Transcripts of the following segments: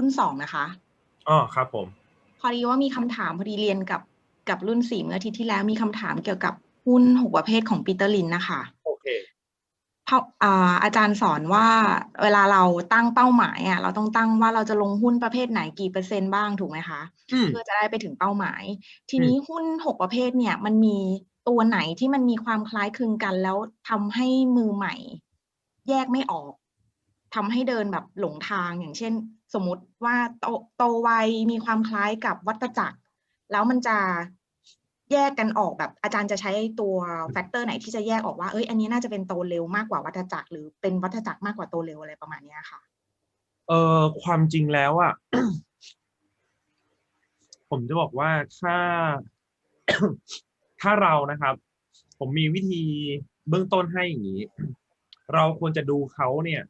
รุ่นสองนะคะอ๋อครับผม พอดีว่ามีคำถามพอดีเรียนกับกับรุ่นสี่เมื่ออาทิตย์ที่แล้วมีคำถามเกี่ยวกับหุ้นหกประเภทของปีเตอร์ลินนะคะโอเคเพราะอ่าอาจารย์สอนว่าเวลาเราตั้งเป้าหมายอะเราต้องตั้งว่าเราจะลงหุ้นประเภทไหนกี่เปอร์เซ็นต์บ้างถูกไหมคะอืมเพื่อจะได้ไปถึงเป้าหมาย ทีนี้หุ้นหกประเภทเนี่ย มันมีตัวไหนที่มันมีความคล้ายคลึงกัน แล้วทำให้มือใหม่ แยกไม่ออกทำให้เดินแบบหลงทางอย่างเช่น สมมติว่าโตโตไวมีความคล้ายกับวัตจักร แล้วมันจะแยกกันออกแบบอาจารย์จะใช้ตัวแฟกเตอร์ไหนที่จะแยกออกว่า เอ้ย อันนี้น่าจะเป็นโตเร็วมากกว่าวัฏจักร หรือเป็นวัฏจักรมากกว่าโตเร็วอะไรประมาณนี้ค่ะ เออความจริงแล้วอะผมจะบอกว่าถ้า ถ้าเรานะครับ ผมมีวิธีเบื้องต้นให้อย่างนี้ เราควรจะดูเขาเนี่ย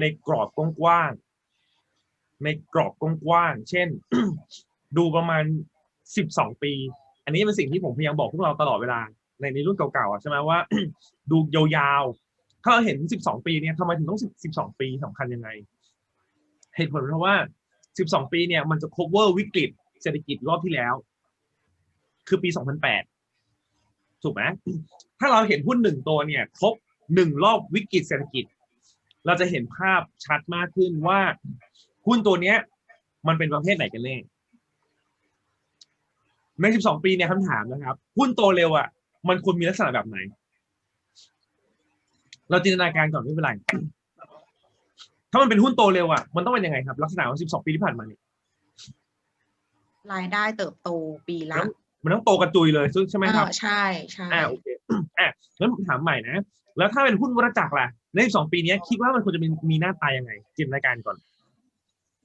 ในกรอบกว้าง ในกรอบกว้างๆ เช่น ดูประมาณสิบสองปี อันนี้เป็นสิ่งที่ผมพยายามบอกพวกเราตลอดเวลา ในในรุ่นเก่าๆอะใช่ไหมว่า ดูยาวๆ ถ้าเราเห็นสิบสองปีเนี่ยทำไมถึงต้องสิบสองปีสำคัญยังไง เหตุผลเพราะว่า 12 ปีเนี่ยมันจะ cover วิกฤตเศรษฐกิจรอบที่แล้ว คือปี 2008 ถูกไหมถ้าเราเห็นหุ้นหนึ่งตัวเนี่ยครบหนึ่งรอบวิกฤตเศรษฐกิจ เราจะเห็นภาพชัดมากขึ้นว่า หุ้นตัวเนี้ย มันเป็นประเภทไหนกันแน่ใน 12 ปีเนี่ยคำถามนะครับ หุ้นโตเร็วอะ มันควรมีลักษณะแบบไหน เราจินตนาการก่อนไม่เป็นไร ถ้ามันเป็นหุ้นโตเร็วอะ มันต้องเป็นยังไงครับ ลักษณะของ 12 ปีที่ผ่านมาเนี่ย รายได้เติบโตปีละ มันต้องโตกระจุยเลยใช่ไหมครับเออใช่ใช่อ่าโอเคอะงั้นผมถามใหม่นะ แล้วถ้าเป็นหุ้นวัฏจักรล่ะ ใน 12 ปีเนี้ยคิดว่ามันควรจะมีมีหน้าตายังไง จินตนาการก่อน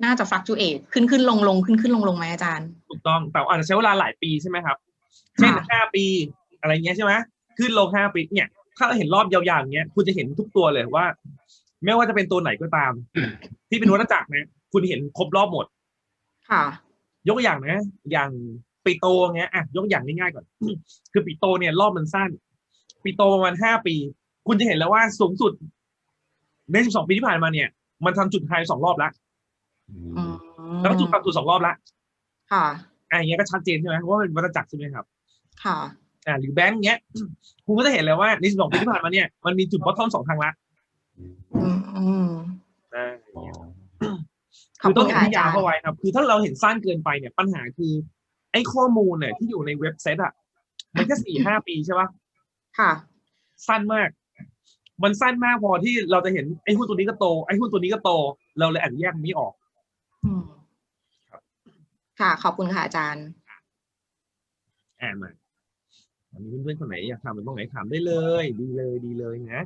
น่าจะฟลักจูเอทขึ้นขึ้นลงลงขึ้นขึ้นลงลงไหมอาจารย์ ถูกต้องแต่อาจจะใช้เวลาหลายปีใช่ไหมครับ เช่นค่ะห้าปีอะไรเงี้ยใช่ไหมขึ้นลงห้าปีเนี่ย ถ้าเราเห็นรอบยาวๆอย่างเงี้ยคุณจะเห็นทุกตัวเลยว่า ไม่ว่าจะเป็นตัวไหนก็ตาม ที่เป็นวัฏจักรนะคุณเห็นครบรอบหมด ค่ะ ยกตัวอย่างนะ อย่างปีโตเงี้ยอะยกตัวอย่างง่ายๆก่อน คือปีโตเนี่ยรอบมันสั้นปีโตประมาณห้าปี คุณจะเห็นแล้วว่าสูงสุดในสิบสองปีที่ผ่านมาเนี่ย มันทำจุดไฮสองรอบแล้วอืม แล้วก็จุดต่ำสุดสองรอบแล้วค่ะอะอย่างเงี้ยก็ชัดเจนใช่ไหมว่าเป็นวัฏจักรใช่ไหมครับ ค่ะอ่าหรือแบงก์เงี้ยคุณก็จะเห็นเลยว่าในสิบสองปีที่ผ่านมาเนี่ยมันมีจุดบอททอมสองครั้งละอืมอืมอ่าอย่างเงี้ยขอบคือต้คุองณเห็นค่ะที่อายาวจารย์เข้าไว้ครับ คือถ้าเราเห็นสั้นเกินไปเนี่ยปัญหาคือ ไอ้ข้อมูลเนี่ยที่อยู่ในเว็บไซต์อะมันแค่สี่ห้าปีใช่ปะค่ะ สั้นมาก มันสั้นมากพอที่เราจะเห็นไอ้หุ้นตัวนี้ก็โตไอ้หุ้นตัวนี้ก็โต เราเลยอาจจะแยกมันไม่ออกอืม ค่ะ ขอบคุณค่ะอาจารย์แอนมาอันนี้เพื่อนๆคนไหนอยากถามเป็นตรงไหนถามได้เลย ดีเลยดีเลยนะ